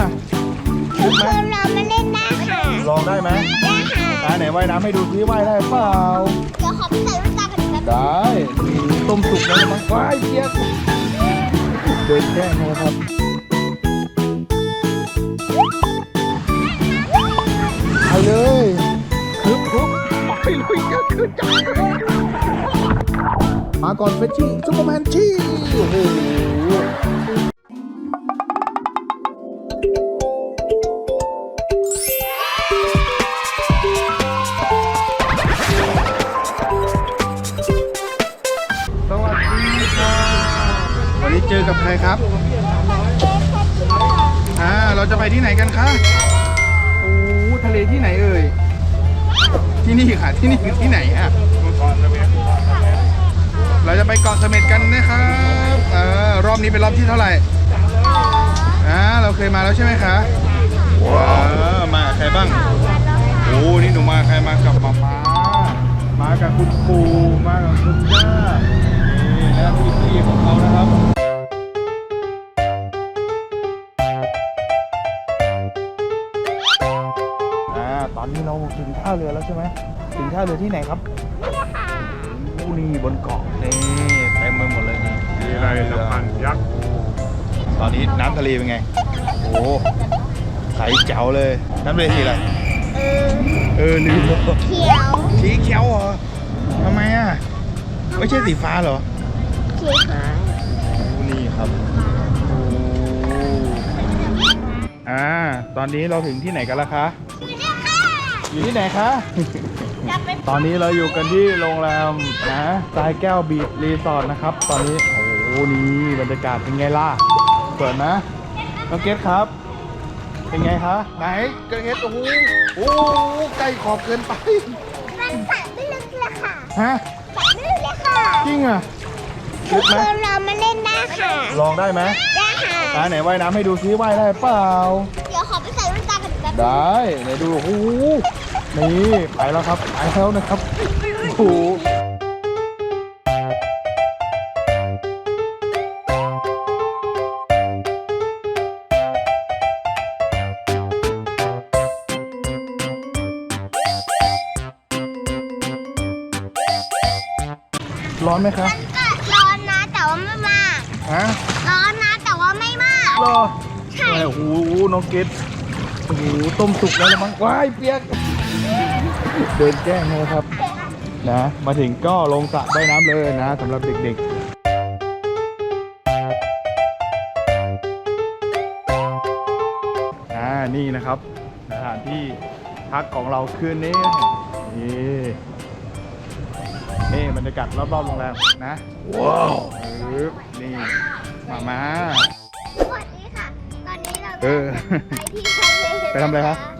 อะลึกไหมคือเรามาเล่นได้ค่ะลองได้ไหมได้ค่ะอ่าไหนว่ายน้ำให้ดูซิว่ายได้เปล่า เดี๋ยวขอไปใส่แว่นตากันนะได้ ต้มสุกแล้วมั้งว้ายเจี๊ยบเดินแค่นี้ครับไปเลยคึบคึบไปลุยกันขึ้นจังมาก่อนเฟชชี่ซุปเปอร์แมนชี่โอ้โห อกับใครครับ อ่า เราจะไปที่ไหนกันคะ โอ้ทะเลที่ไหนเอ่ย ที่นี่ค่ะ ที่นี่คือที่ไหนอะเราจะไปเกาะเสม็ดกันนะครับ เออ รอบนี้เป็นรอบที่เท่าไหร่ อ่า เราเคยมาแล้วใช่ไหมคะ ว้าว มากับใครบ้าง โอ้ นี่หนูมาใครมากับมาม่ามากับคุณปู่มากับคุณย่านี่นะพี่พี่ๆของเขานะครับ ท่าเรือแล้วใช่ไหมถึงท่าเรือที่ไหนครับโอ้นี่บนเกาะนี่เต็มไปหมดเลยนี่มีอะไรสำคัญยักษ์ตอนนี้น้ำทะเลเป็นไง โอ้ใสแจ๋วเลย น้ำทะเลสีอะไร เออ เออลืมแล้วเขียว สีเขียวเหรอทำไมอะ ไม่ใช่สีฟ้าเหรอเขียวหางโอ้นี่ครับโอ้อ่า ตอนนี้เราถึงที่ไหนกันแล้วคะ อยู่ที่ไหนคะ จะไปตอนนี้เราอยู่กันที่โรงแรมนะทรายแก้วบีชรีสอร์ทนะครับ ตอนนี้ โอ้โห นี่บรรยากาศเป็นไงล่ะ เปิดนะน้องเกดครับ เป็นไงคะ ไหนเกดโอ้โห โอ้โหใกล้ขอบเกินไป มันสระไม่ลึกเลยค่ะฮะสระไม่ลึกเลยค่ะ จริงอะคืลึอกไหมเรามาเล่นได้ค่ะลองได้ไหมได้ค่ะอ่าไหนว่ายน้ำให้ดูซิว่ายได้เปล่า เดี๋ยวขอไปใส่แว่นตากันนะได้ ไหนดู โอ้โห นี่ไปแล้วครับไปแล้วนะครับโอ้โหร้อนไหมครับมันก็ร้อนนะแต่ว่าไม่มาก ฮะร้อนนะแต่ว่าไม่มาก รอใช่ โอ้โหน้องเกดโอ้โหต้มสุกแล้วละมั้งว้ายเปียก เดินแกล้งเลยครับนะ มาถึงก็ลงสระว่ายน้ำเลยนะสำหรับเด็กๆอ่านี่นะครับสถานที่พักของเราคืนนี้นี่นี่บรรยากาศรอบๆโรงแรมนะว้าวปึ๊บนี่มามาสวัสดีค่ะ ตอนนี้เราเออไปที่ทะเลไปทำอะไรคะไปเอ่อมุดน้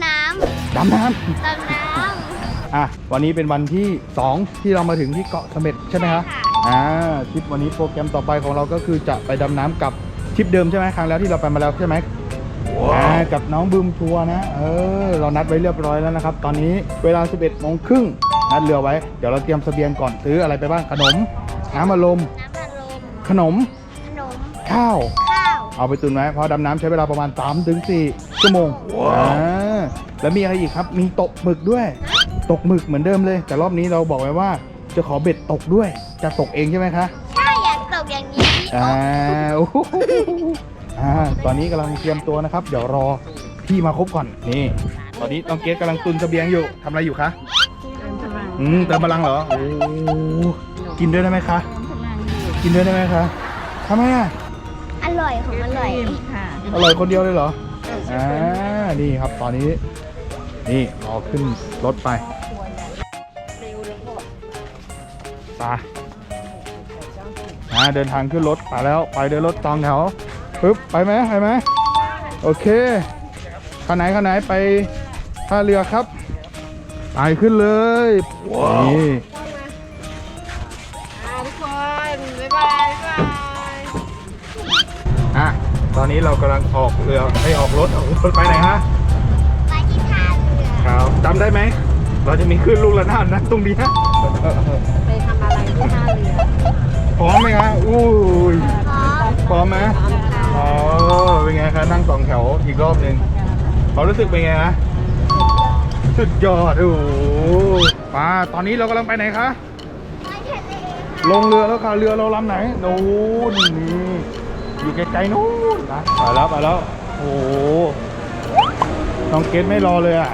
ำมุดน้ดำน้ำดำน้ำอะวันนี้เป็นวันที่ 2 ที่เรามาถึงที่เกาะเสม็ดใช่ไหมคะค่ะอ่าทริปวันนี้โปรแกรมต่อไปของเราก็คือจะไปดำน้ำกับทริปเดิมใช่ไหมครั้งแล้วที่เราไปมาแล้วใช่ไหมอ่ากับน้องบึมทัวร์นะ เออ เรานัดไว้เรียบร้อยแล้วนะครับ ตอนนี้เวลา 11โมงครึ่งนัดเรือไว้ เดี๋ยวเราเตรียมเสบียงก่อนซื้ออะไรไปบ้างขนม น้ำอัดลมำน้ำอัดลมขนม ขนม ข้าว ข้าว เอาไปตุนไว้เพราะดำน้ำใช้เวลาประมาณ3ถึง4ชั่วโมงอ่า แล้วมีอะไรอีกครับ มีตกหมึกด้วย ตกหมึกเหมือนเดิมเลย แต่รอบนี้เราบอกไว้ว่าจะขอเบ็ดตกด้วย จะตกเองใช่ไหมคะ ใช่อยากตกอย่างนี้อ่าโอ้โหอ่าตอนนี้กำลังเตรียมตัวนะครับ เดี๋ยวรอพี่มาครบก่อน นี่ ตอนนี้น้องเกดกำลังตุนเสบียงอยู่ทำอะไรอยู่คะอืมเติมพลังเหรอ โอ้กินด้วยได้ไหมคะ กินด้วยได้ไหมคะทำไมอะ อร่อยของอร่อย อร่อยคนเดียวเลยเหรอ อ่า นี่ครับ ตอนนี้ นี่รอขึ้นรถไปไปอ่าเดินทางขึ้นรถไปแล้วไปเดินรถตองแถวปึ๊บไปไหมไปไหมโอเคคันไหนคันไหนไปท่าเรือครับไปขึ้นเลยนี่ นนี้เรากำลังออกเรือให้ออกรถออกรถไปไหนฮะไปที่ท่าเรือครับจำได้ไหม เราจะมีขึ้นลูกระนาดนะตรงนี้ฮะไปทำอะไรที่ท่าเรือพร้อมไหมคะอุ้ยพร้อมพร้อมไหมพร้อมค่ะอ๋ออ๋อเป็นไงคะนั่งสองแถวอีกรอบหนึ่งเขามรู้สึกเป็นไงฮะสุดยอดโอ้โหมาตอนนี้เรากำลังไปไหนคะไปทะเลลงเรือแล้วค่ะเรือเราลำไหนนู้นนี่ อยู่ไกลๆนู้นนะไปแล้วไปแล้ว โอ้โหน้องเกดไม่รอเลยอะ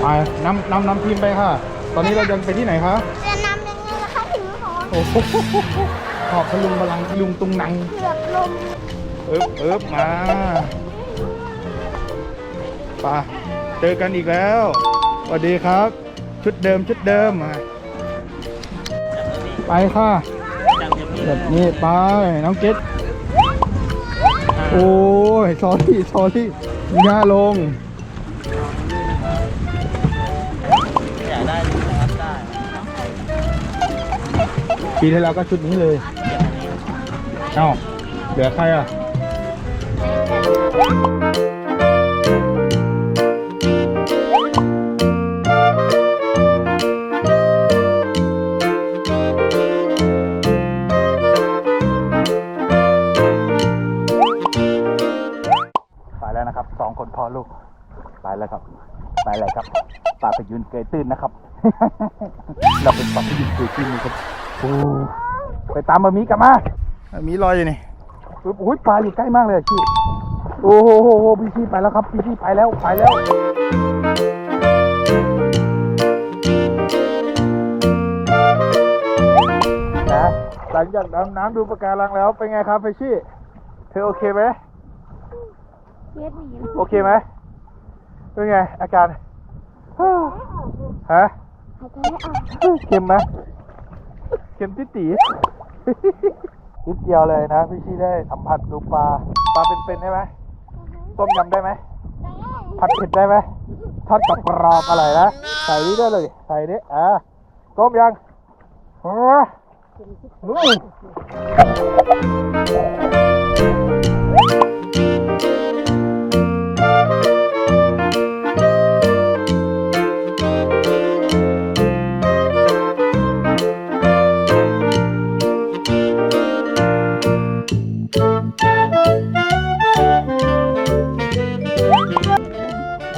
ไปนำนำนำทีมไปค่ะ ตอนนี้เรายังไปที่ไหนคะจะนำยังไงล่ะคะถึงหอโอ้โหขอบพลุงพลังลุงตุงนังเผือกลมเอิบเอิบมาไปเจอกันอีกแล้วสวัสดีครับ ชุดเดิมชุดเดิมมาไปค่ะ แบบนี้ไปน้องเกดโอ้ยสอรี่สอรี่ย่าลงอยากได้นะครับได้ปีที่แล้วก็ชุดนี้เลยเอ้าเหลือใครอะ แล้วครับ ไปเลยครับป่าไปยืนเกยตื้นนะครับ เราเป็นป่าไปยืนเกยตื้นนะครับโอ้ไปตามมามีกลับมามามีรอยอยู่นี่อุ๊ยโอ้ยปลาอยู่ใกล้มากเลยอะพี่โอ้โหโหโหพี่ชีไปแล้วครับพี่ชีไปแล้วไปแล้วนะหลังจากดำน้ำดูปะการังแล้วเป็นไงครับพี่ชีเธอโอเคไหมเย็ดหนีโอเคไหม เป็นไง อาการฮะเค็มไหมเค็มติดตีนิดเดียวเลยนะพี่ชี่ได้สัมผัสดูปลาปลาเป็นๆได้ไหมต้มยำได้ไหมผัดเผ็ดได้ไหมทอดกับกรอบอร่อยนะใส่นี่ได้เลยใส่นี่อะต้มยังอ๋ออื้อ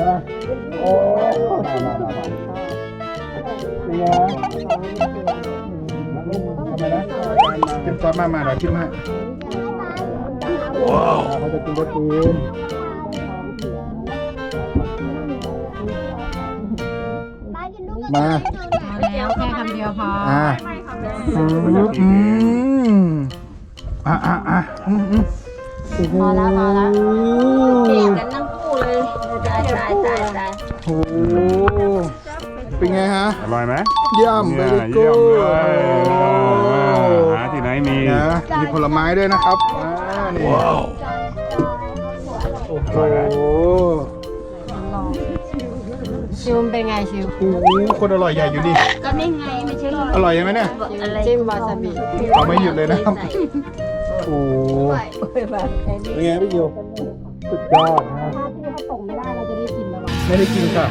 อะโอ้มามามามาเป็นไงทำไมนะกินซอสมามาเดี๋ยวชิมให้ว้าวเขาจะกินก็กินป้ากินลูกมาพอแล้วแค่คำเดียวพออ่าอืมอืมอะอะอะอืมอืมโอ้โหพอแล้วพอแล้วเก่งกันทั้งคู่เลย ตายตายตายตายโอ้โหเป็นไงฮะอร่อยไหมเยี่ยมไปเนี่ยเลยเยี่ยมเลยโอ้หาที่ไหนมีนะมีผลไม้ด้วยนะครับอ่านี่โอ้โหชิวมันเป็นไงชิวโอ้โหคนอร่อยใหญ่อยู่ดิก็นี่ไงไม่ใช่อร่อยยังไหมเนี่ยจิ้มวาซาบิเอาไม่หยุดเลยนะครับโอ้โหเป็นไงพี่โยสุดยอดนะ ไม่ได้กินค่ะ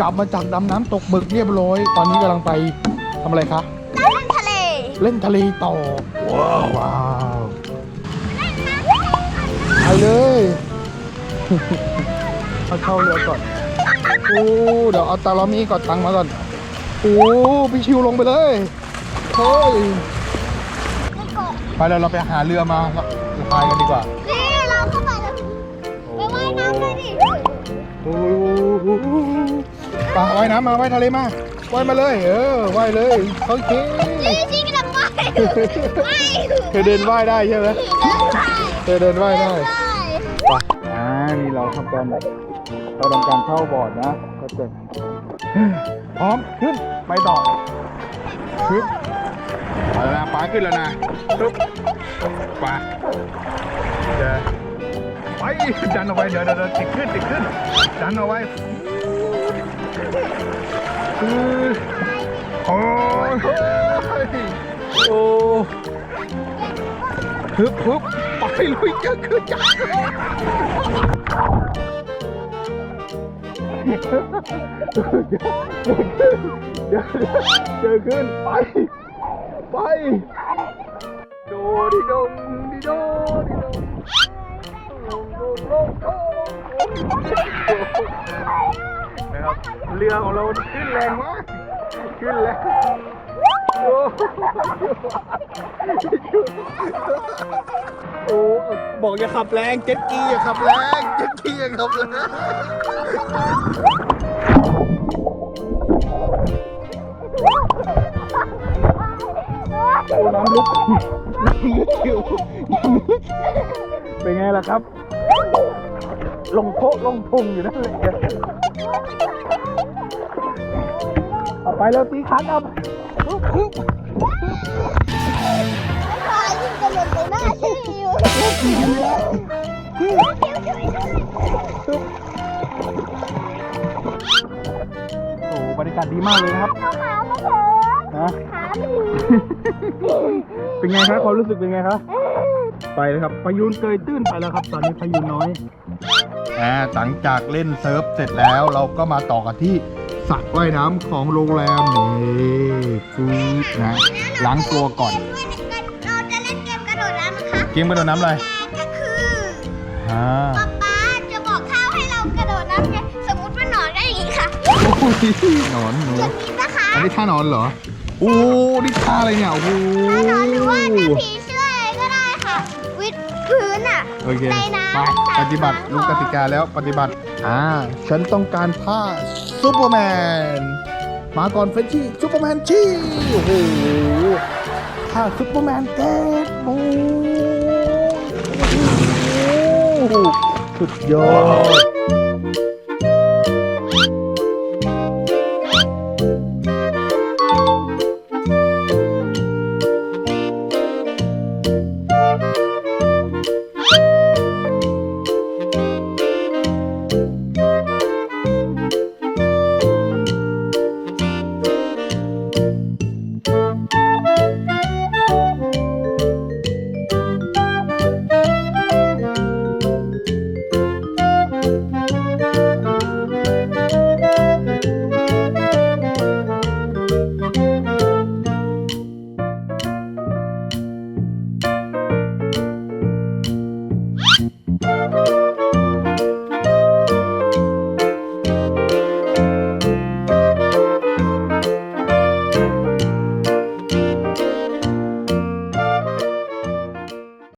กลับมาจากดำน้ำตกหมึกเรียบร้อย ตอนนี้กำลังไปทำอะไรคะ เล่นทะเล เล่นทะเลต่อ ว้าวว้าวไปเลยเอาเข้าเรือก่อนโอ้เดี๋ยวเอาตาลอมีก่อนตังค์มาก่อนโอ้พี่ชิวลงไปเลยเฮ้ยไม่กดไปแล้วเราไปหาเรือมาพายกันดีกว่านี่เรา โอ้โหปลาว่ายน้ำมาว่ายทะเลมาว่ายมาเลย เออว่ายเลยโอเคนี่จริงจังว่ายไม่เธอเดินว่ายได้ใช่ไหมเดินได้เธอเดินว่ายได้ได้ไปอ่านี่เราทำการเราทำการเข้าบอร์ดนะก็เสร็จพร้อมขึ้นไปต่อขึ้นไปแล้วนะป้าขึ้นแล้วนะปึ๊บไป้าเดี๋ ยวไปดันเอาไว้เดี๋ยวเดี๋ยวเดี๋ยวติดขึ้นติดขึ้นดันเอาไว้อือโอ้ยโอ้ฮึบฮึบไปลุยเจอขึ้นจ้าเดี๋ยวเจอขึ้นไปไป โดดิดงดิโดดิ นะครับเรือของเราขึ้นแรงมากขึ้นแรงโอ้โอ้บอกอย่าขับแรงเจ็ตกีอย่าขับแรงเจ็ตกีอย่าขับแรง ไงล่ะครับ ลงโพะลงพุงอยู่นั่นเลยเอาไปแล้วตีขันเอาไปพายยิ่งจะหล่นไปหน้าชื่ออยู่โอ้โหบรรยากาศดีมากเลยนะครับเอาขามาเถอะนะขาไม่ดีเป็นไงครับความรู้สึกเป็นไงครับ ไปเลยครับพายุนเกยตื้นไปแล้วครับ ตอนนี้พายุน้อยอ่าหลังจากเล่นเซิร์ฟเสร็จแล้วเราก็มาต่อกันที่สระว่ายน้ำของโรงแรมนี่ฟูดนะล้างตัวก่อน เราจะเล่นเกมกระโดดน้ำนะคะเกมกระโดดน้ำอะไรก็คืออ่า ป๊าป๊าจะบอกท่าให้เรากระโดดน้ำไงสมมติว่าหนอนได้อย่างนี้ค่ะโอ้ยหนอนหนูอย่างนี้นะคะอันนี้ท่านอนเหรอ โอ้นี่ท่าอะไรเนี่ย โอ้โหถ้านอนหรือว่าจะผี โอเคในน้ำไปสามปฏิบัติครั้ง รู้กติกาแล้วปฏิบัติ อ่า ฉันต้องการผ้าซูเปอร์แมน มาก่อนเฟรนชี่ซูเปอร์แมนชี่ โอ้โหผ้าซูเปอร์แมนแก๊สโอ้โหสุดยอด